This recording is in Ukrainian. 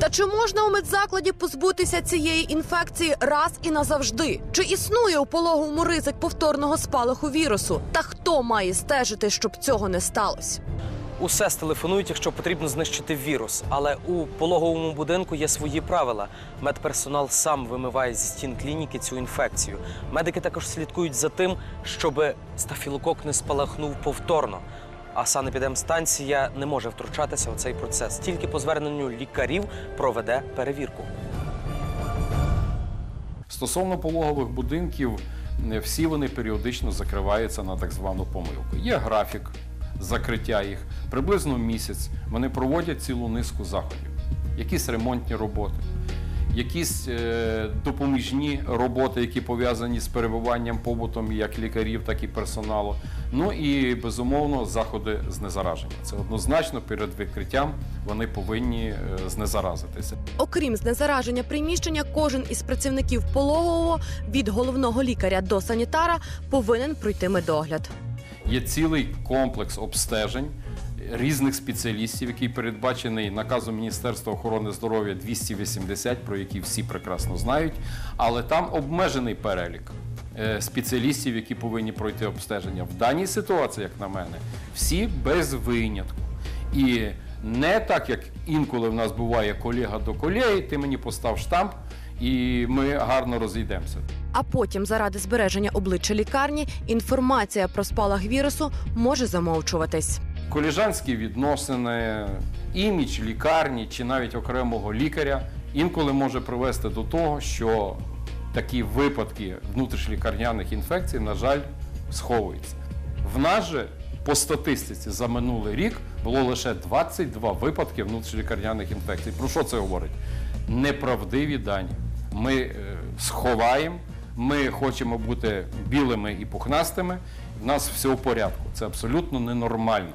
Та чи можна у медзакладі позбутися цієї інфекції раз і назавжди? Чи існує у пологовому ризик повторного спалаху вірусу? Та хто має стежити, щоб цього не сталося? Усе стелефонують, якщо потрібно знищити вірус. Але у пологовому будинку є свої правила. Медперсонал сам вимиває зі стін клініки цю інфекцію. Медики також слідкують за тим, щоб стафілокок не спалахнув повторно. А санепідемстанція не може втручатися у цей процес. Тільки по зверненню лікарів проведе перевірку. Стосовно пологових будинків, всі вони періодично закриваються на так звану помилку. Є графік закриття їх приблизно місяць. Вони проводять цілу низку заходів, якісь ремонтні роботи, якісь е, допоміжні роботи, які пов'язані з перебуванням побутом як лікарів, так і персоналу. Ну і безумовно заходи знезараження. Це однозначно перед відкриттям вони повинні е, знезаразитися. Окрім знезараження приміщення, кожен із працівників пологового від головного лікаря до санітара повинен пройти медогляд. Є цілий комплекс обстежень різних спеціалістів, який передбачений наказом Міністерства охорони здоров'я 280, про які всі прекрасно знають. Але там обмежений перелік е, спеціалістів, які повинні пройти обстеження. В даній ситуації, як на мене, всі без винятку. І не так, як інколи в нас буває колега до колеги, ти мені постав штамп, і ми гарно розійдемося. А потім, заради збереження обличчя лікарні, інформація про спалах вірусу може замовчуватись. Коліжанські відносини, імідж лікарні чи навіть окремого лікаря інколи може привести до того, що такі випадки внутрішньолікарняних інфекцій, на жаль, сховуються. В нас же по статистиці за минулий рік було лише 22 випадки внутрішньолікарняних інфекцій. Про що це говорить? Неправдиві дані. Ми е, сховаємо, ми хочемо бути білими і пухнастими. В нас все в порядку. Це абсолютно ненормально.